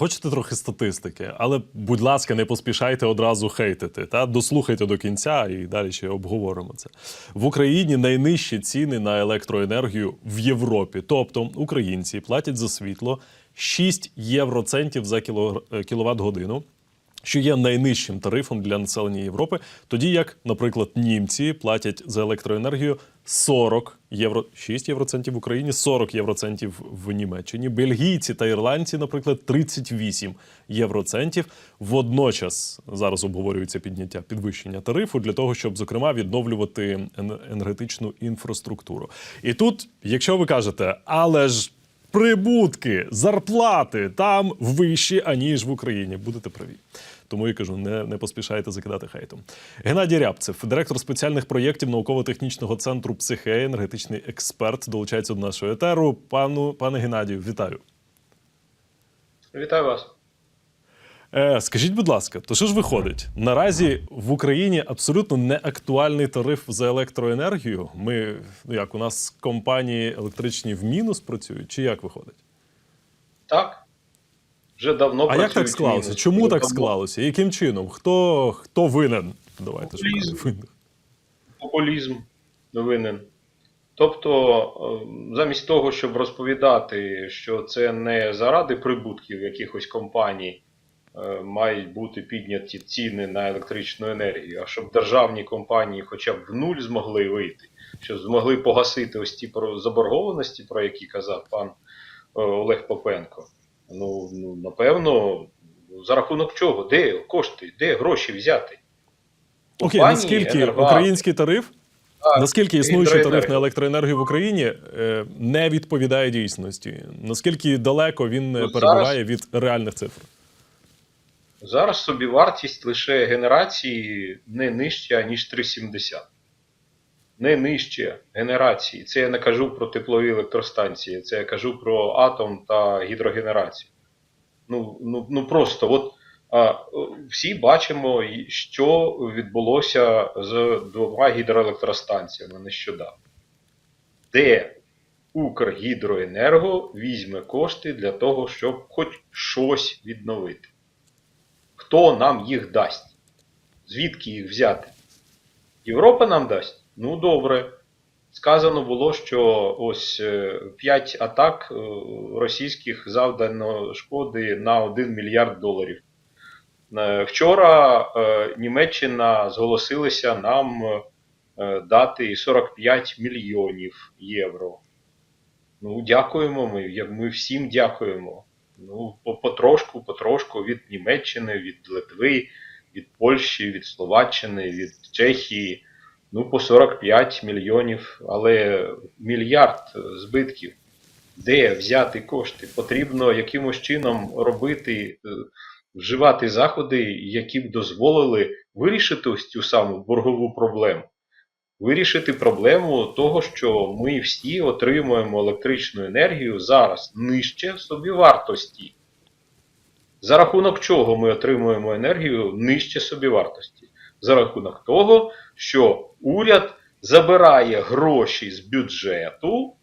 Хочете трохи статистики, але, будь ласка, не поспішайте одразу хейтити. Та дослухайте до кінця і далі ще обговоримо це. В Україні найнижчі ціни на електроенергію в Європі. Тобто українці платять за світло 6 євроцентів за кіло, кіловат годину. Що є найнижчим тарифом для населення Європи, тоді як, наприклад, німці платять за електроенергію 40 євро 6 євроцентів в Україні, 40 євроцентів в Німеччині. Бельгійці та ірландці, наприклад, 38 євроцентів. Водночас зараз обговорюється підняття підвищення тарифу для того, щоб зокрема відновлювати енергетичну інфраструктуру. І тут, якщо ви кажете, але ж прибутки, зарплати там вищі, аніж в Україні. Будете праві. Тому я кажу, не, не поспішайте закидати хейтом. Геннадій Рябцев, директор спеціальних проєктів науково-технічного центру «Психея», енергетичний експерт, долучається до нашого етеру. Пану, пане Геннадію, вітаю. Вітаю вас. Е, скажіть, будь ласка, то що ж виходить? Наразі в Україні абсолютно неактуальний тариф за електроенергію. Ми, ну як, у нас компанії електричні в мінус працюють, чи як виходить? Так. Вже давно А як так склалося? Чому так склалося? Яким чином? Хто, хто винен? Давайте Популізм. шукати. Популізм винен. Тобто, е, замість того, щоб розповідати, що це не заради прибутків якихось компаній е, мають бути підняті ціни на електричну енергію, а щоб державні компанії хоча б в нуль змогли вийти, щоб змогли погасити ось ті заборгованості, про які казав пан е, Олег Попенко. Напевно, за рахунок чого? Де кошти, де гроші взяти? Окей, Компанії, наскільки «Енергоатом», український тариф, Так, наскільки існуючий тариф на електроенергію в Україні е, не відповідає дійсності? Наскільки далеко він Ну, перебуває від реальних цифр? Зараз собівартість лише генерації не нижча, ніж 3,70. Не нижче генерації. Це я не кажу про теплові електростанції, це я кажу про атом та гідрогенерацію. Ну, ну, ну просто, от а, всі бачимо, що відбулося з двома гідроелектростанціями нещодавно. Де Укргідроенерго візьме кошти для того, щоб хоч щось відновити. Хто нам їх дасть? Звідки їх взяти? Європа нам дасть? Ну добре. Сказано було, що ось 5 атак е, російських завдано шкоди на 1 мільярд доларів. Е, Вчора е, Німеччина зголосилася нам е, дати 45 мільйонів євро. Ну, дякуємо ми, ми всім дякуємо. Ну, потрошку, потрошку від Німеччини, від Литви, від Польщі, від Словаччини, від Чехії. Ну, по 45 мільйонів, але мільярд збитків. Де взяти кошти? Потрібно якимось чином робити, е, вживати заходи, які б дозволили вирішити ось цю саму боргову проблему. Вирішити проблему того, що ми всі отримуємо електричну енергію зараз нижче собівартості. За рахунок чого ми отримуємо енергію нижче собівартості? За рахунок того, що уряд забирає гроші з бюджету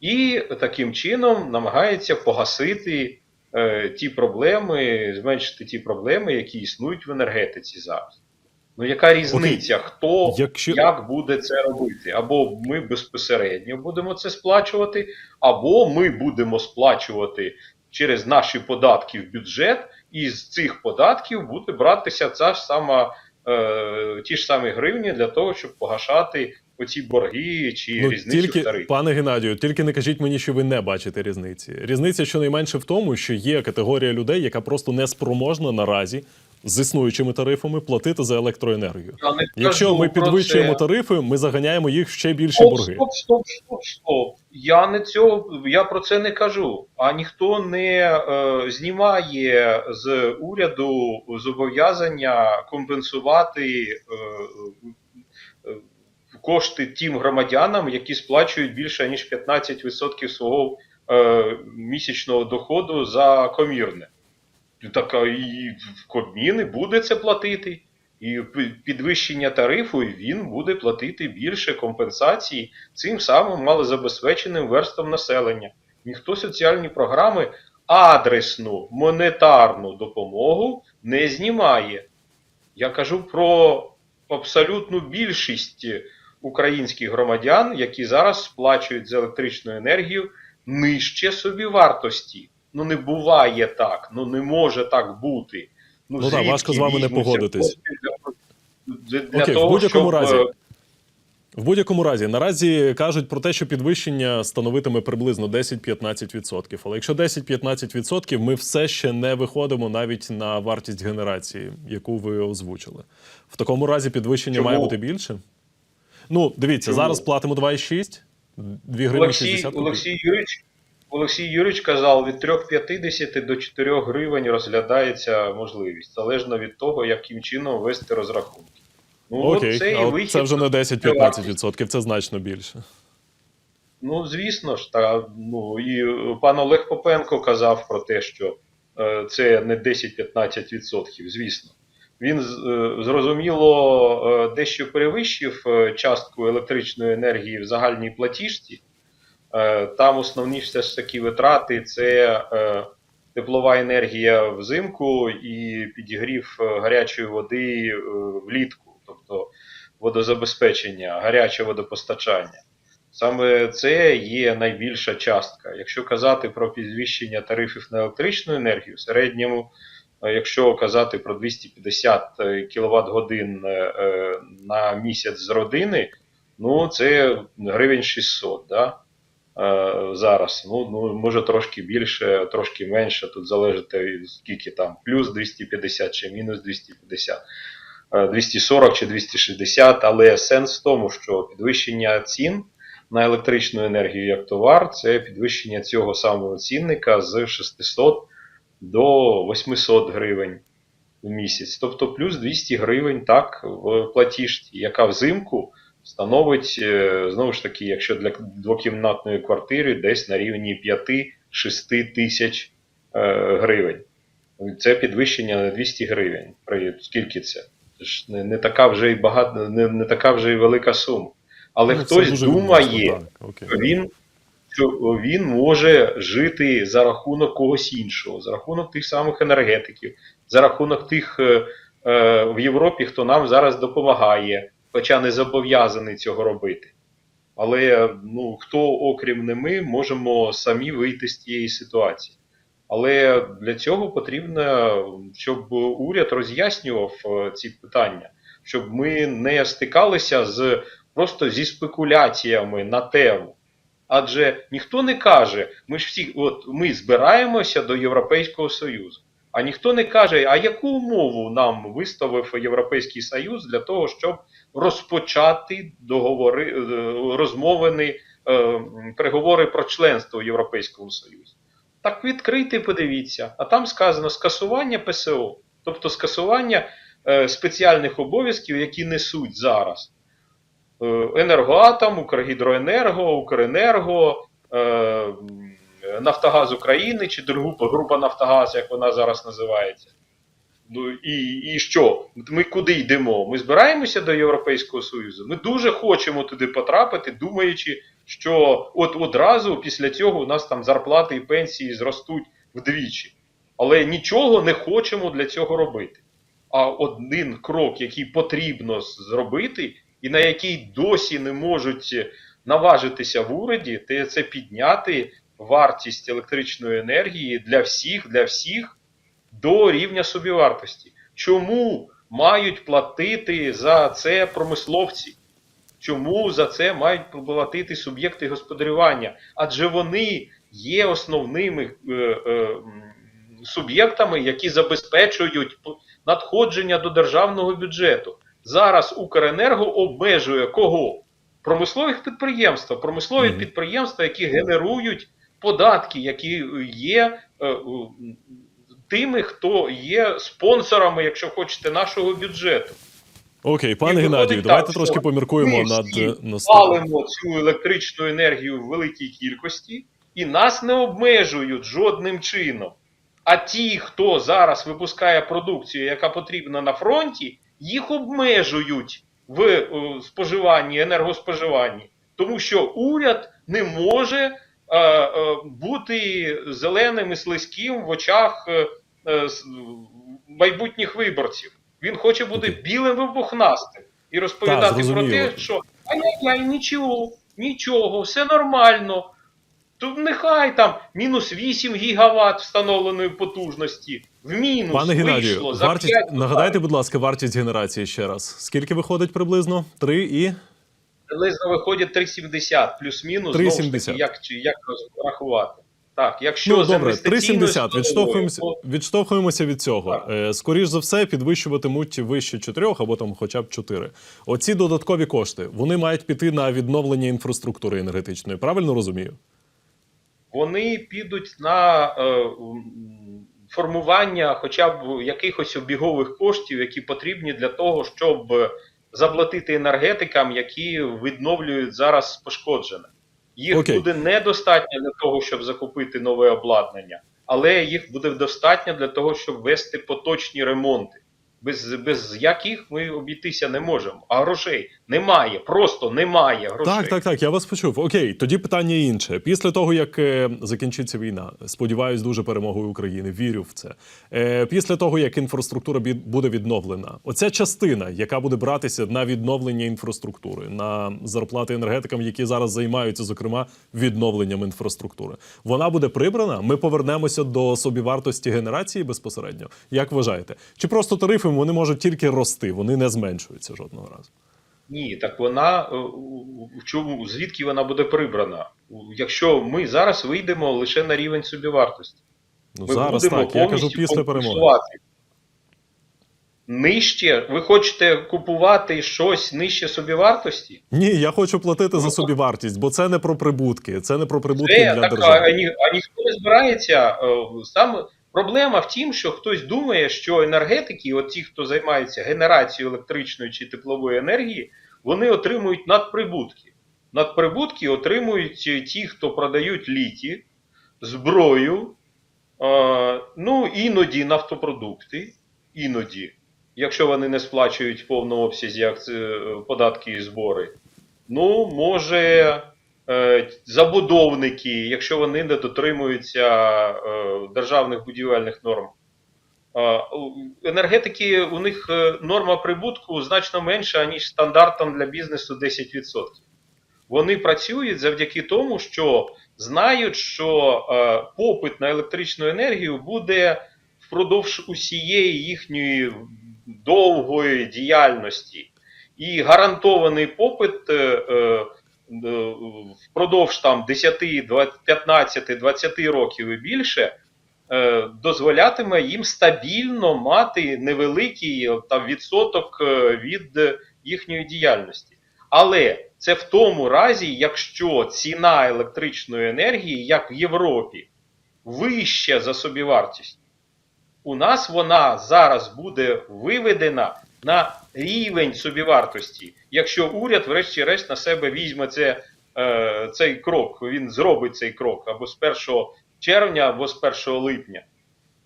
і таким чином намагається погасити е, ті проблеми, зменшити ті проблеми, які існують в енергетиці зараз. Ну, яка різниця, хто Якщо- як буде це робити? Або ми безпосередньо будемо це сплачувати, або ми будемо сплачувати через наші податки в бюджет, і з цих податків буде братися ця ж сама, е, ті ж самі гривні для того, щоб погашати оці борги чи Ну, різницю тільки, в тарифі. пане Геннадію, тільки не кажіть мені, що ви не бачите різниці. Різниця щонайменше в тому, що є категорія людей, яка просто не спроможна наразі з існуючими тарифами платити за електроенергію. Якщо ми підвищуємо це. тарифи, ми заганяємо їх в ще більші борги. стоп, стоп, стоп, стоп. Я не цього, я про це не кажу. А ніхто не е, знімає з уряду зобов'язання компенсувати е, е, кошти тим громадянам, які сплачують більше ніж 15% свого е, місячного доходу за комірне. Так і Кабмін і буде це платити. І підвищення тарифу, він буде платити більше компенсації цим самим малозабезпеченим верствам населення. Ніхто соціальні програми адресну монетарну допомогу не знімає. Я кажу про абсолютну більшість українських громадян, які зараз сплачують за електричну енергію нижче собівартості. Ну не буває так, ну не може так бути. Ну так, важко з вами не погодитись. Для, для Окей, в будь-якому щоб, разі. е, В будь-якому разі, наразі кажуть про те, що підвищення становитиме приблизно 10-15%. Але якщо 10-15%, ми все ще не виходимо навіть на вартість генерації, яку ви озвучили. В такому разі підвищення Чому? має бути більше. Ну, дивіться, Чому? зараз платимо 2,6, 2 гривні Олексій, 60 копійок. Олексій Юрич, Олексій Юрич казав, від 3,50 до 4 гривень розглядається можливість, залежно від того, яким чином вести розрахунки. Ну, Окей, це а вихід. це вже не на 10-15%, це значно більше. Ну, звісно ж, та, ну, і пан Олег Попенко казав про те, що е, це не 10-15%, звісно. Він е, зрозуміло е, дещо перевищив е, частку електричної енергії в загальній платіжці. Е, там основні все ж таки витрати це е, теплова енергія взимку і підігрів е, гарячої води влітку, тобто водозабезпечення, гаряче водопостачання. Саме це є найбільша частка. Якщо казати про підвищення тарифів на електричну енергію, в середньому, якщо казати про 250 кВт годин на місяць з родини, ну це гривень 600, да? Е, зараз. Ну, ну, може трошки більше, трошки менше. Тут залежить скільки там, плюс 250 чи мінус 250. е, 240 чи 260, але сенс в тому, що підвищення цін на електричну енергію як товар це підвищення цього самого цінника з 600 до 800 гривень в місяць. Тобто плюс 200 гривень так в платіжці, яка взимку становить, е, знову ж таки, якщо для двокімнатної квартири десь на рівні 5-6 тисяч е, гривень. Це підвищення на 200 гривень. Скільки це? Це ж не, не така вже й багато, не, не така вже й велика сума. Але Ну, хтось думає, відносно, він, що він може жити за рахунок когось іншого, за рахунок тих самих енергетиків, за рахунок тих е, е, в Європі, хто нам зараз допомагає, хоча не зобов'язаний цього робити. Але ну, хто, окрім не ми, можемо самі вийти з цієї ситуації. Але для цього потрібно, щоб уряд роз'яснював е, ці питання, щоб ми не стикалися з просто зі спекуляціями на тему. Адже ніхто не каже, ми ж всі, от ми збираємося до Європейського Союзу. А ніхто не каже, а яку умову нам виставив Європейський Союз для того, щоб розпочати договори, е, розмовини, е, переговори про членство в Європейському Союзі. Так відкрийте, подивіться, а там сказано скасування ПСО, тобто скасування е, спеціальних обов'язків, які несуть зараз. Енергоатом, Укргідроенерго, Укренерго, Нафтогаз України чи група Нафтогаз, як вона зараз називається. Ну і, і що? Ми куди йдемо? Ми збираємося до Європейського Союзу. Ми дуже хочемо туди потрапити, думаючи, що от одразу після цього у нас там зарплати і пенсії зростуть вдвічі. Але нічого не хочемо для цього робити. А один крок, який потрібно зробити, і на який досі не можуть наважитися в уряді, це підняти вартість електричної енергії для всіх, для всіх до рівня собівартості. Чому мають платити за це промисловці? Чому за це мають платити суб'єкти господарювання? Адже вони є основними е, е, суб'єктами, які забезпечують надходження до державного бюджету. Зараз Укренерго обмежує кого? Промислових підприємств, промислові Мгм. підприємства, які генерують податки, які є е, е, тими, хто є спонсорами, якщо хочете, нашого бюджету. Окей, пане Геннадію, давайте що трошки поміркуємо над е, палимо цю електричну енергію в великій кількості, і нас не обмежують жодним чином. А ті, хто зараз випускає продукцію, яка потрібна на фронті, їх обмежують в е, споживанні, енергоспоживанні. Тому що уряд не може бути зеленим і слизьким в очах е, е, майбутніх виборців. Він хоче бути білим і пухнастим і розповідати про те, що ай-яй-яй, нічого, нічого, все нормально. То нехай там мінус 8 гігават встановленої потужності. В мінус Пане Геннадію, вийшло за вартість 5 нагадайте, будь ласка, вартість генерації ще раз. Скільки виходить приблизно? Три і Приблизно виходить 3,70 плюс-мінус. 3,70. Знову ж таки, як, чи- як розрахувати? Так, якщо ну добре, інвестиційною 3,70. Відштовхуємося, то відштовхуємося від цього. Так. Е, скоріш за все, підвищуватимуть вище 4 або там хоча б 4. Оці додаткові кошти вони мають піти на відновлення інфраструктури енергетичної. Правильно розумію? Вони підуть на е, формування хоча б якихось обігових коштів, які потрібні для того, щоб заплатити енергетикам, які відновлюють зараз пошкоджене. Їх Окей. буде недостатньо для того, щоб закупити нове обладнання, але їх буде достатньо для того, щоб вести поточні ремонти. Без, без яких ми обійтися не можемо. А грошей немає, просто немає грошей. Так, так, так. Я вас почув. Окей, тоді питання інше. Після того, як е, закінчиться війна, сподіваюсь, дуже перемогою України. Вірю в це. Е, після того, як інфраструктура буде відновлена, оця частина, яка буде братися на відновлення інфраструктури, на зарплати енергетикам, які зараз займаються, зокрема, відновленням інфраструктури, вона буде прибрана. Ми повернемося до собівартості генерації безпосередньо. Як вважаєте? Чи просто тарифи вони можуть тільки рости, вони не зменшуються жодного разу? Ні, так вона е, в чому звідки вона буде прибрана? Якщо ми зараз вийдемо лише на рівень собівартості, Ну ми зараз будемо так. Я кажу після перемоги. Нижче, ви хочете купувати щось нижче собівартості? Ні, я хочу платити за Ну, собівартість, бо це не про прибутки, це не про прибутки Це, для так, держави. а, а ніхто не збирається. е, Саме проблема в тім, що хтось думає, що енергетики, от ті, хто займається генерацією електричної чи теплової енергії, вони отримують надприбутки. Надприбутки отримують е, ті, хто продають літі, зброю, е, ну іноді нафтопродукти, іноді, якщо вони не сплачують в повному обсязі е, податки і збори. Ну, може, забудовники, якщо вони не дотримуються е, державних будівельних норм. Е, Енергетики, у них е, норма прибутку значно менша, ніж стандартом для бізнесу 10%. Вони працюють завдяки тому, що знають, що е, попит на електричну енергію буде впродовж усієї їхньої довгої діяльності. І гарантований попит е, е, е, впродовж там 10, 15, 20 років і більше е, дозволятиме їм стабільно мати невеликий е, там, відсоток е, від е, їхньої діяльності. Але це в тому разі, якщо ціна електричної енергії, як в Європі, вища за собівартість. У нас вона зараз буде виведена на рівень собівартості. Якщо уряд, врешті-решт, на себе візьме це, е, цей крок, він зробить цей крок або з 1 червня, або з 1 липня,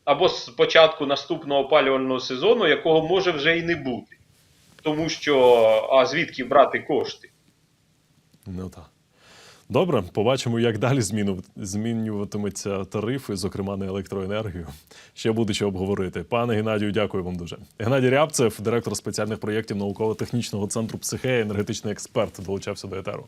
або з початку наступного опалювального сезону, якого може вже і не бути. Тому що, а звідки брати кошти? Ну так. Добре, побачимо, як далі зміну- змінюватимуться тарифи, зокрема на електроенергію. Ще буде що обговорити. Пане Геннадію, дякую вам дуже. Геннадій Рябцев, директор спеціальних проєктів науково-технічного центру психея, енергетичний експерт, долучався до етеру.